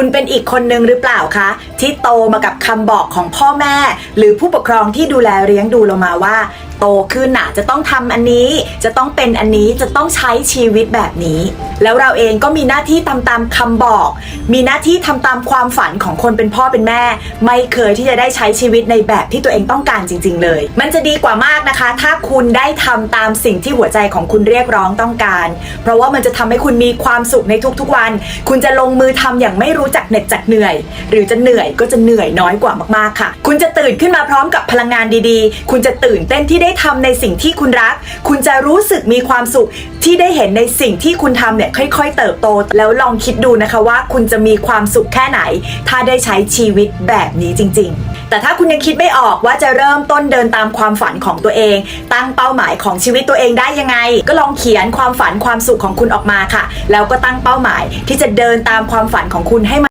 คุณเป็นอีกคนนึงหรือเปล่าคะ ที่โตมากับคำบอกของพ่อแม่ หรือผู้ปกครองที่ดูแลเลี้ยงดูเรามาว่า โตขึ้นน่ะจะต้องทำอันนี้จะต้องเป็นอันนี้จะต้องใช้ชีวิตแบบนี้ แล้วเราเองก็มีหน้าที่ทำตามคำบอก มีหน้าที่ทำตามความฝันของคนเป็นพ่อเป็นแม่ ไม่เคยที่จะได้ใช้ชีวิตในแบบที่ตัวเองต้องการจริง ๆ เลย มันจะดีกว่ามากนะคะ ถ้าคุณได้ทำตามสิ่งที่หัวใจของคุณเรียกร้องต้องการ เพราะว่ามันจะทำให้คุณมีความสุขในทุกๆวัน คุณจะลงมือทำอย่างไม่รู้จักเหน็ดจักเหนื่อย หรือจะเหนื่อยก็จะเหนื่อยน้อยกว่ามากๆค่ะ คุณจะตื่นขึ้นมาพร้อมกับพลังงานดีๆ คุณจะตื่นเต้นที่ได้ทำในสิ่งที่คุณรัก คุณจะรู้สึกมีความสุขที่ได้เห็นในสิ่งที่คุณทำเนี่ยค่อยๆ เติบโต แล้วลองคิดดูนะคะว่าคุณจะมีความสุขแค่ไหน ถ้าได้ใช้ชีวิตแบบนี้จริง ๆ แต่ถ้าคุณยังคิดไม่ออกว่าจะเริ่มต้นเดินตามความฝันของตัวเอง ตั้งเป้าหมายของชีวิตตัวเองได้ยังไง ก็ลองเขียนความฝันความสุขของคุณออกมาค่ะ แล้วก็ตั้งเป้าหมายที่จะเดินตามความฝันของคุณให้